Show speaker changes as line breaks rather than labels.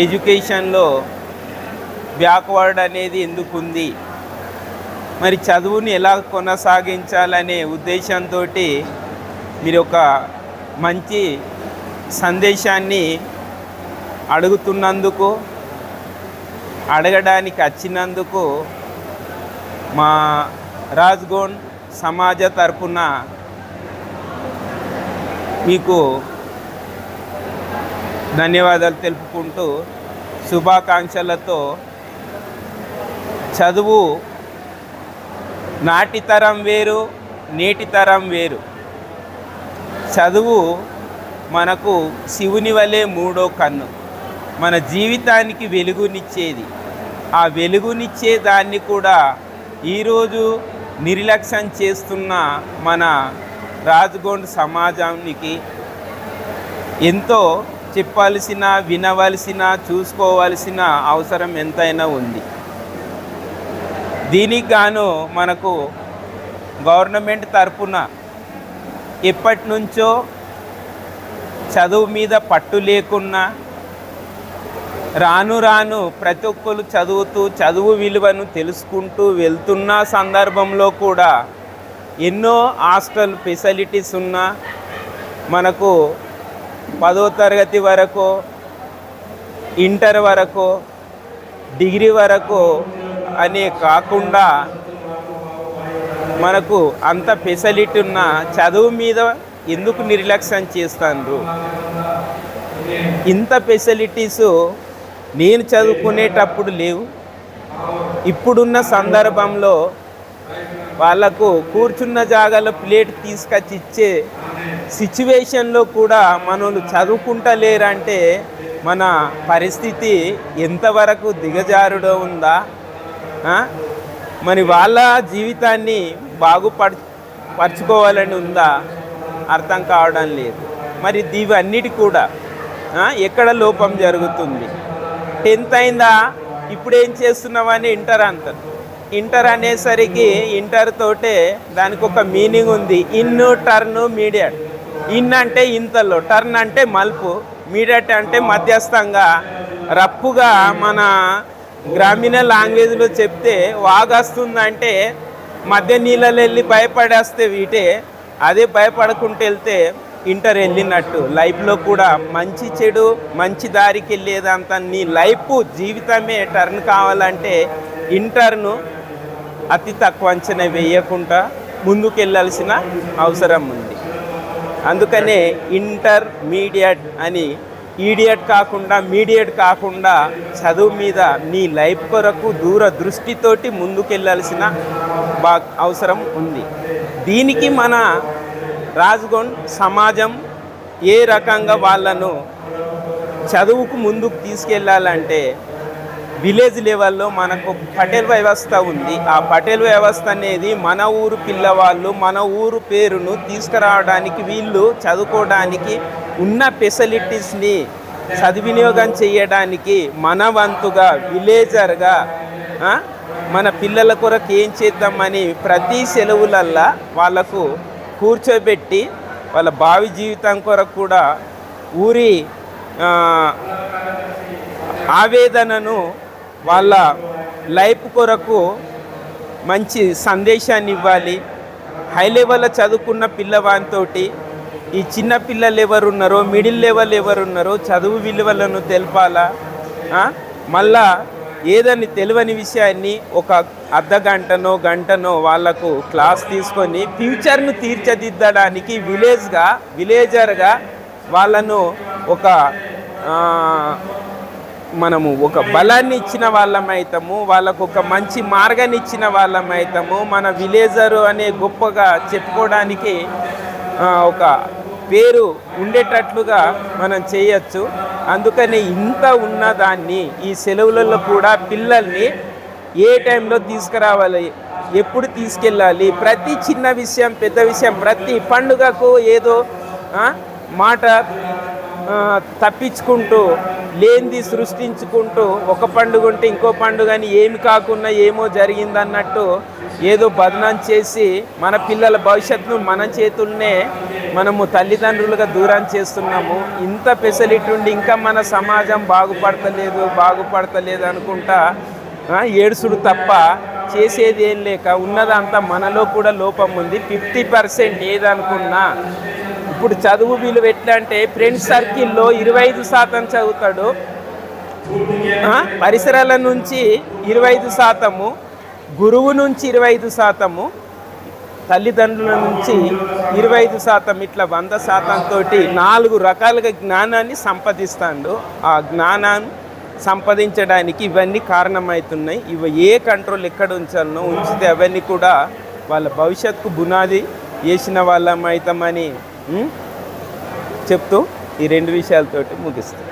ఎడ్యుకేషన్లో బ్యాక్వర్డ్ అనేది ఎందుకు ఉంది మరి చదువుని ఎలా కొనసాగించాలనే ఉద్దేశంతో మీరు ఒక మంచి సందేశాన్ని అడుగుతున్నందుకు అడగడానికి వచ్చినందుకు మా రాజ్గోన్ సమాజ తరపున మీకు ధన్యవాదాలు తెలుపుకుంటూ శుభాకాంక్షలతో చదువు నాటి తరం వేరు నేటి తరం వేరు. చదువు మనకు శివుని వలె మూడో కన్ను. మన జీవితానికి వెలుగునిచ్చేది. ఆ వెలుగునిచ్చే దాన్ని కూడా ఈరోజు నిర్లక్ష్యం చేస్తున్న మన రాజగోండ్ సమాజానికి ఎంతో చెప్పాల్సిన వినవలసిన చూసుకోవాల్సిన అవసరం ఎంతైనా ఉంది. దీనికి గాను మనకు గవర్నమెంట్ తరపున ఎప్పటి నుంచో చదువు మీద పట్టు లేకున్నా రాను రాను ప్రతి ఒక్కరు చదువుతూ చదువు విలువను తెలుసుకుంటూ వెళ్తున్న సందర్భంలో కూడా ఎన్నో హాస్టల్ ఫెసిలిటీస్ ఉన్నా మనకు పదో తరగతి వరకు ఇంటర్ వరకు డిగ్రీ వరకు అనే కాకుండా మనకు అంత ఫెసిలిటీ ఉన్న చదువు మీద ఎందుకు నిర్లక్ష్యం చేస్తాను ఇంత ఫెసిలిటీస్ నేను చదువుకునేటప్పుడు లేవు. ఇప్పుడున్న సందర్భంలో వాళ్ళకు కూర్చున్న జాగాలో ప్లేట్ తీసుకొచ్చి ఇచ్చే సిచ్యువేషన్లో కూడా మనలు చదువుకుంటలేరంటే మన పరిస్థితి ఎంతవరకు దిగజారుడో ఉందా? మరి వాళ్ళ జీవితాన్ని బాగుపడు పరుచుకోవాలని ఉందా? అర్థం కావడం లేదు. మరి దీవన్నిటి కూడా ఎక్కడ లోపం జరుగుతుంది? టెన్త్ అయిందా? ఇప్పుడు ఏం ఇంటర్ అంటారు. ఇంటర్ అనేసరికి ఇంటర్ తోటే దానికి ఒక మీనింగ్ ఉంది. In turn మీడియట్. ఇన్ అంటే ఇంతలో టర్న్ అంటే మలుపు మీడియట్ అంటే మధ్యస్థంగా. రప్పుగా మన గ్రామీణ లాంగ్వేజ్లో చెప్తే వాగస్తుందంటే మధ్య నీళ్ళలో వెళ్ళి భయపడేస్తే వీటే. అదే భయపడకుంటూ వెళ్తే ఇంటర్ వెళ్ళినట్టు. లైఫ్లో కూడా మంచి చెడు మంచి దారికి వెళ్ళేదంతా నీ లైఫ్ జీవితమే టర్న్ కావాలంటే ఇంటర్ను అతి తక్కువ అంచనా వేయకుండా ముందుకెళ్ళాల్సిన అవసరం ఉంది. అందుకనే ఇంటర్మీడియట్ అని ఈడియట్ కాకుండా మీడియట్ కాకుండా చదువు మీద నీ లైఫ్ కొరకు దూర దృష్టితోటి ముందుకెళ్ళాల్సిన బా అవసరం ఉంది. దీనికి మన రాజ్గొండ్ సమాజం ఏ రకంగా వాళ్ళను చదువుకు ముందుకు తీసుకెళ్ళాలంటే విలేజ్ లెవెల్లో మనకు పటేల్ వ్యవస్థ ఉంది. ఆ పటేల్ వ్యవస్థ అనేది మన ఊరు పిల్లవాళ్ళు మన ఊరు పేరును తీసుకురావడానికి వీళ్ళు చదువుకోవడానికి ఉన్న ఫెసిలిటీస్ని సద్వినియోగం చేయడానికి మన వంతుగా విలేజర్గా మన పిల్లల కొరకు ఏం చేద్దామని ప్రతి సెలవులల్లా వాళ్ళకు కూర్చోబెట్టి వాళ్ళ భావి జీవితం కొరకు కూడా ఊరి ఆవేదనను వాళ్ళ లైఫ్ కొరకు మంచి సందేశాన్ని ఇవ్వాలి. హై లెవెల్లో చదువుకున్న పిల్లవానితోటి ఈ చిన్న పిల్లలు ఎవరున్నారో మిడిల్ లెవెల్ ఎవరున్నారో చదువు విలువలను తెలపాలా? మళ్ళా ఏదని తెలియని విషయాన్ని ఒక అర్ధ గంటనో గంటనో వాళ్ళకు క్లాస్ తీసుకొని ఫ్యూచర్ను తీర్చిదిద్దడానికి విలేజ్గా విలేజర్గా వాళ్ళను ఒక మనము ఒక బలాన్ని ఇచ్చిన వాళ్ళమైతాము వాళ్ళకు ఒక మంచి మార్గాన్ని ఇచ్చిన వాళ్ళమైతాము. మన విలేజరు అనే గొప్పగా చెప్పుకోవడానికి ఒక పేరు ఉండేటట్లుగా మనం చేయొచ్చు. అందుకని ఇంత ఉన్నదాన్ని ఈ సెలవులలో కూడా పిల్లల్ని ఏ టైంలో తీసుకురావాలి ఎప్పుడు తీసుకెళ్ళాలి ప్రతి చిన్న విషయం పెద్ద విషయం ప్రతి పండుగకు ఏదో మాట తప్పించుకుంటూ లేనిది సృష్టించుకుంటూ ఒక పండుగ ఉంటే ఇంకో పండుగని ఏమి కాకుండా ఏమో జరిగిందన్నట్టు ఏదో బదనాం చేసి మన పిల్లల భవిష్యత్తును మన చేతుల్నే మనము తల్లిదండ్రులుగా దూరం చేస్తున్నాము. ఇంత ఫెసిలిటీ ఉండి ఇంకా మన సమాజం బాగుపడతలేదు బాగుపడతలేదు అనుకుంటా ఏడుసుడు తప్ప చేసేది ఏం లేక ఉన్నదంతా మనలో కూడా లోపం ఉంది. ఫిఫ్టీ పర్సెంట్ ఏదనుకున్నా ఇప్పుడు చదువు వీలు ఎట్లా అంటే ఫ్రెండ్స్ సర్కిల్లో ఇరవై ఐదు శాతం చదువుతాడు. పరిసరాల నుంచి ఇరవై ఐదు శాతము గురువు నుంచి ఇరవై ఐదు శాతము తల్లిదండ్రుల నుంచి ఇరవై ఐదు శాతం ఇట్లా వంద శాతంతో నాలుగు రకాలుగా జ్ఞానాన్ని సంపాదిస్తాడు. ఆ జ్ఞానాన్ని సంపాదించడానికి ఇవన్నీ కారణమవుతున్నాయి. ఇవి ఏ కంట్రోల్ ఎక్కడ ఉంచాలనో ఉంచితే అవన్నీ కూడా వాళ్ళ భవిష్యత్తుకు బునాది వేసిన వాళ్ళం అవుతామని చెప్తూ ఈ రెండు విషయాలతోటి ముగిస్తాం.